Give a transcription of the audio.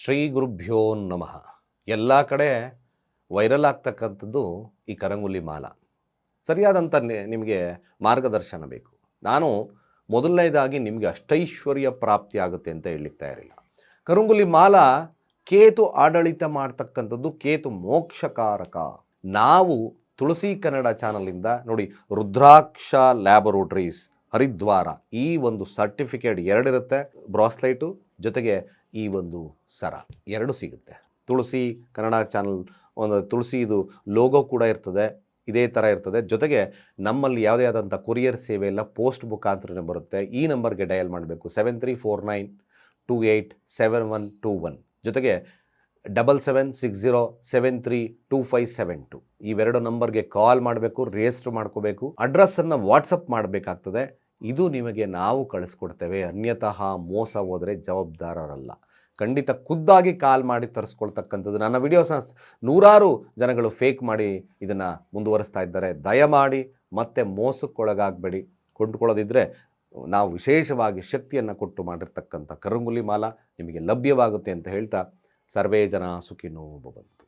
ಶ್ರೀ ಗುರುಭ್ಯೋ ನಮಃ. ಎಲ್ಲ ಕಡೆ ವೈರಲ್ ಆಗ್ತಕ್ಕಂಥದ್ದು ಈ ಕರಂಗುಲಿ ಮಾಲ. ಸರಿಯಾದಂಥ ನಿಮಗೆ ಮಾರ್ಗದರ್ಶನ ಬೇಕು. ನಾನು ಮೊದಲನೇದಾಗಿ ನಿಮಗೆ ಅಷ್ಟೈಶ್ವರ್ಯ ಪ್ರಾಪ್ತಿ ಆಗುತ್ತೆ ಅಂತ ಹೇಳಲಿಕ್ಕೆ ಇರಲಿಲ್ಲ ಕರಂಗುಲಿ ಮಾಲ ಕೇತು ಆಡಳಿತ ಮಾಡ್ತಕ್ಕಂಥದ್ದು ಕೇತು ಮೋಕ್ಷಕಾರಕ. ನಾವು ತುಳಸಿ ಕನ್ನಡ ಚಾನಲಿಂದ ನೋಡಿ ರುದ್ರಾಕ್ಷ ಲ್ಯಾಬೊರೇಟರೀಸ್, ಹರಿದ್ವಾರ ಈ ಒಂದು ಸರ್ಟಿಫಿಕೇಟ್ ಎರಡಿರುತ್ತೆ. ಬ್ರಾಸ್ಲೈಟು ಜೊತೆಗೆ ಈ ಒಂದು ಸರ ಎರಡು ಸಿಗುತ್ತೆ. ತುಳಸಿ ಕನ್ನಡ ಚಾನಲ್, ಒಂದು ತುಳಸಿ ಇದು ಲೋಗೋ ಕೂಡ ಇರ್ತದೆ, ಇದೇ ಥರ ಇರ್ತದೆ. ಜೊತೆಗೆ ನಮ್ಮಲ್ಲಿ ಯಾವುದೇ ಆದಂಥ ಕೊರಿಯರ್ ಸೇವೆ ಇಲ್ಲ, ಪೋಸ್ಟ್ ಮುಖಾಂತರನೇ ಬರುತ್ತೆ. ಈ ನಂಬರ್ಗೆ ಡಯಲ್ ಮಾಡಬೇಕು, seven three four nine two eight seven one two one. ಜೊತೆಗೆ double seven six zero seven three two five seven two. ಇವೆರಡು ನಂಬರ್ಗೆ ಕಾಲ್ ಮಾಡಬೇಕು ರಿಜಿಸ್ಟರ್ ಮಾಡ್ಕೋಬೇಕು. ಅಡ್ರೆಸ್ಸನ್ನು ವಾಟ್ಸಪ್ ಮಾಡಬೇಕಾಗ್ತದೆ. ಇದು ನಿಮಗೆ ನಾವು ಕಳಿಸ್ಕೊಡ್ತೇವೆ. ಅನ್ಯತಃ ಮೋಸ ಹೋದರೆ ಜವಾಬ್ದಾರರಲ್ಲ. ಖಂಡಿತ ಖುದ್ದಾಗಿ ಕಾಲ್ ಮಾಡಿ ತರಿಸ್ಕೊಳ್ತಕ್ಕಂಥದ್ದು. ನನ್ನ ವಿಡಿಯೋಸ್ನ ನೂರಾರು ಜನಗಳು ಫೇಕ್ ಮಾಡಿ ಇದನ್ನು ಮುಂದುವರಿಸ್ತಾ ಇದ್ದಾರೆ. ದಯಮಾಡಿ ಮತ್ತೆ ಮೋಸಕ್ಕೊಳಗಾಗಬೇಡಿ. ಕೊಂಡ್ಕೊಳ್ಳೋದಿದ್ದರೆ ನಾವು ವಿಶೇಷವಾಗಿ ಶಕ್ತಿಯನ್ನು ಕೊಟ್ಟು ಮಾಡಿರ್ತಕ್ಕಂಥ ಕರಂಗುಲಿ ಮಾಲ ನಿಮಗೆ ಲಭ್ಯವಾಗುತ್ತೆ ಅಂತ ಹೇಳ್ತಾ ಸರ್ವೇ ಜನ ಸುಖಿನೋ ಭವಂತು